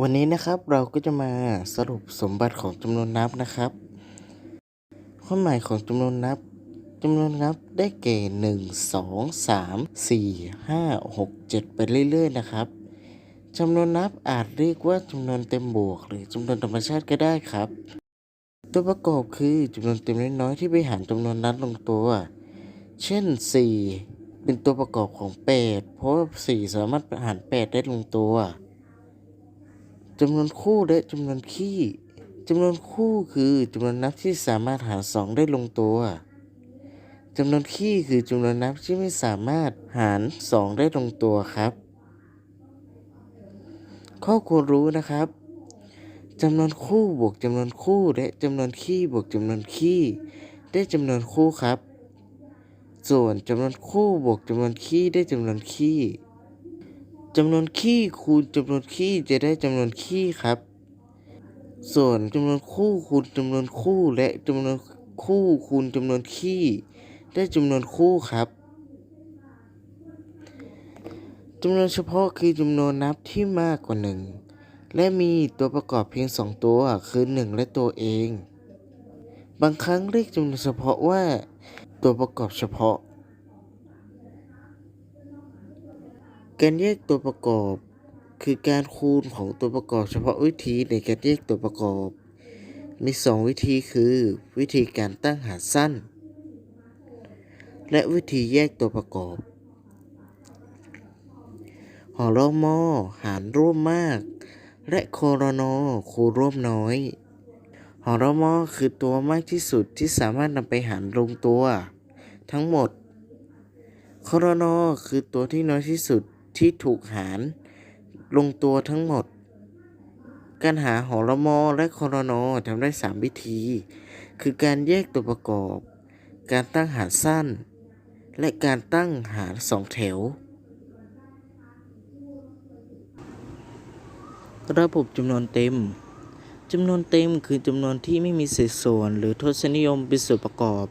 วันนี้นะครับเราก็จะมาสรุปสมบัติของจำนวนนับนะครับ ความหมายของจำนวนนับจำนวนนับได้แก่หนึ่งสองสามสี่ห้าหกเจ็ดไปเรื่อยๆนะครับจำนวนนับอาจเรียกว่าจำนวนเต็มบวก หรือจำนวนธรรมชาติก็ได้ครับ ตัวประกอบคือจำนวนเต็มน้อยๆที่ไปหารจำนวนนับลงตัว เช่น 4 เป็นตัวประกอบของ 8 เพราะว่า4สามารถหาร 8 ได้ลงตัว จำนวนคู่และจำนวนคี่จำนวนคู่คือจำนวนนับที่สามารถหาร2ได้ลงตัวจำนวนคี่คือจำนวนนับที่ไม่สามารถหาร2ได้ลงตัวครับ ข้อควรรู้นะครับจำนวนคู่บวกจำนวนคู่และจำนวนคี่บวกจำนวนคี่ได้จำนวนคู่ครับ ส่วนจำนวนคู่บวกจำนวนคี่ได้จำนวนคี่ จำนวนคี่คูณจำนวนคี่จะได้จำนวนคี่ครับ ส่วนจำนวนคู่คูณจำนวนคู่และจำนวนคู่คูณจำนวนคี่ได้จำนวนคู่ครับจำนวนเฉพาะคือจำนวนนับที่มากกว่าหนึ่งและมีตัวประกอบเพียงสองตัวคือหนึ่งและตัวเอง บางครั้งเรียกจำนวนเฉพาะว่า ตัวประกอบเฉพาะ การแยกตัวประกอบ คือการคูณของตัวประกอบ เฉพาะวิธีในการแยกตัวประกอบ มีสองวิธีคือ วิธีการตั้งหารสั้น และวิธีแยกตัวประกอบหอรอมอหารร่วมมาก และโครนอคูณร่วมน้อยหอรมอคือตัวมากที่สุดที่สามารถนำไปหารลงตัว ทั้งหมดครนอคือตัวที่น้อยที่สุด ที่ถูกหาร ลงตัวทั้งหมด การหาหอรมอและคอรนอทำได้ 3 วิธี คือการแยกตัวประกอบ การตั้งหารสั้น และการตั้งหารสองแถว ระบบจำนวนเต็มจำนวนเต็มคือจำนวนที่ไม่มีเศษส่วน หรือทศนิยมเป็นส่วนประกอบ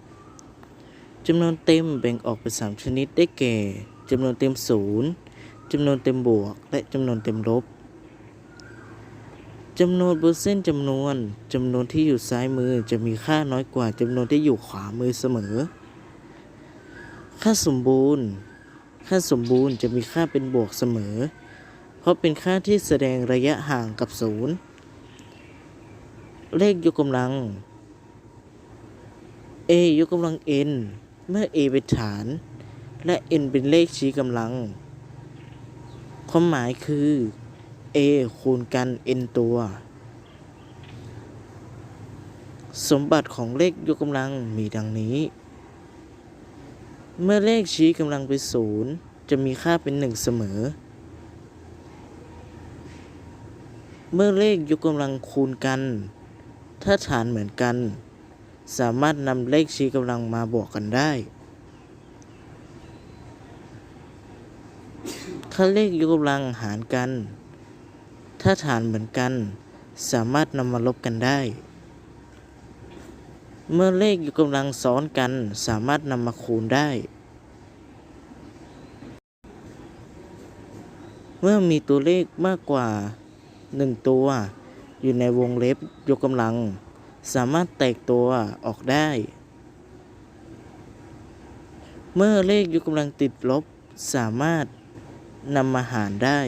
จำนวนเต็มแบ่งออกเป็นสามชนิดได้แก่จำนวนเต็มศูนย์ จำนวนเต็มบวก และจำนวนเต็มลบจำนวนบนเส้นจำนวนจำนวนที่อยู่ซ้ายมือจะมีค่าน้อยกว่าจำนวนที่อยู่ขวามือเสมอ ค่าสมบูรณ์ ค่าสมบูรณ์จะมีค่าเป็นบวกเสมอ เพราะเป็นค่าที่แสดงระยะห่างกับศูนย์เลขยกกำลัง a ยกกำลัง n เมื่อ a เป็นฐาน และ n เป็นเลขชี้กำลัง ความหมายคือ a คูณกัน n ตัว สมบัติของเลขยกกำลังมีดังนี้ เมื่อเลขชี้กำลังเป็นศูนย์จะมีค่าเป็นหนึ่งเสมอ เมื่อเลขยกกำลังคูณกัน ถ้าฐานเหมือนกัน สามารถนำเลขชี้กำลังมาบวกกันได้ ถ้าเลขยกกำลังหารกัน ถ้าฐานเหมือนกัน สามารถนำมาลบกันได้ เมื่อเลขยกกำลังซ้อนกัน สามารถนำมาคูณได้ เมื่อมีตัวเลขมากกว่า 1 ตัว อยู่ในวงเล็บยกกำลัง สามารถแตกตัวออกได้เมื่อเลขยกกำลังติดลบสามารถ นำมาหารได้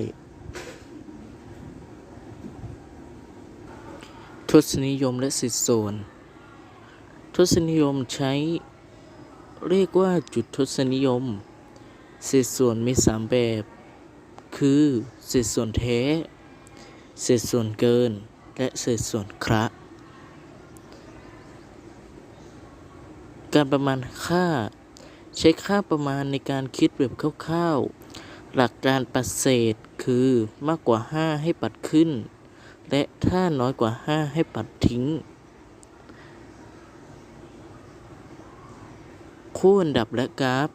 ทศนิยมและสิทธิส่วนทศนิยมใช้ เรียกว่าจุดทศนิยมเศษส่วนมีสามแบบ คือเศษส่วนแท้เศษส่วนเกิน และเศษส่วนคระการประมาณค่า ใช้ค่าประมาณในการคิดแบบคร่าวๆ หลักการปัดเศษคือมากกว่า 5 ให้ปัดขึ้น และถ้าน้อยกว่า 5 ให้ปัดทิ้ง คู่อันดับและกราฟ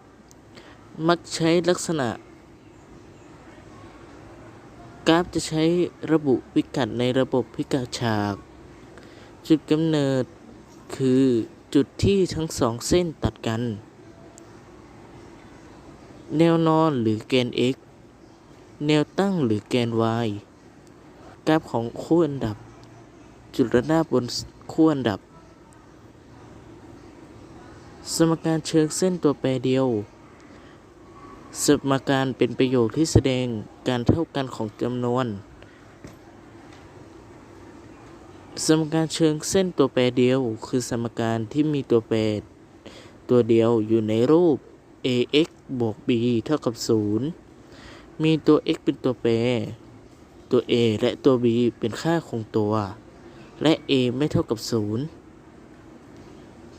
มักใช้ลักษณะ กราฟจะใช้ระบุพิกัดในระบบพิกัดฉาก จุดกำเนิดคือจุดที่ทั้งสองเส้นตัดกัน แนวนอนหรือแกน x แนวตั้งหรือแกน y กราฟของคู่อันดับ จุดระนาบบนคู่อันดับ สมการเชิงเส้นตัวแปรเดียว สมการเป็นประโยคที่แสดงการเท่ากันของจำนวน สมการเชิงเส้นตัวแปรเดียว คือสมการที่มีตัวแปรตัวเดียวอยู่ในรูป ax บวก b เท่ากับ 0 มีตัว x เป็นตัวแปร ตัว a และตัว b เป็นค่าคงตัว และ a ไม่เท่ากับ 0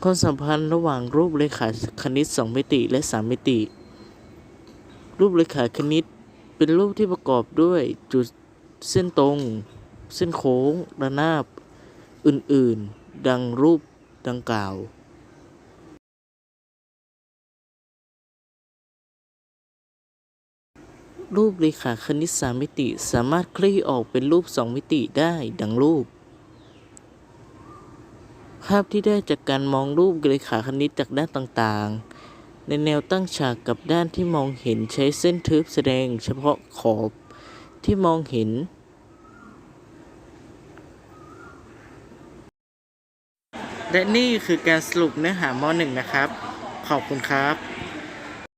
ความสัมพันธ์ระหว่างรูปเลขาคณิต 2 มิติและ 3 มิติ รูปเลขาคณิตเป็นรูปที่ประกอบด้วยจุดเส้นตรง เส้นโค้ง ระนาบ อื่น ๆ ดังรูปดังกล่าว รูปเรขาคณิต3มิติสามารถคลี่ออกเป็นรูป2มิติได้ดังรูป ภาพที่ได้จากการมองรูปเรขาคณิตจากด้านต่างๆ ในแนวตั้งฉากกับด้านที่มองเห็นใช้เส้นทึบแสดงเฉพาะขอบที่มองเห็น และนี่คือการสรุปเนื้อหาม .1 นะครับ ขอบคุณครับ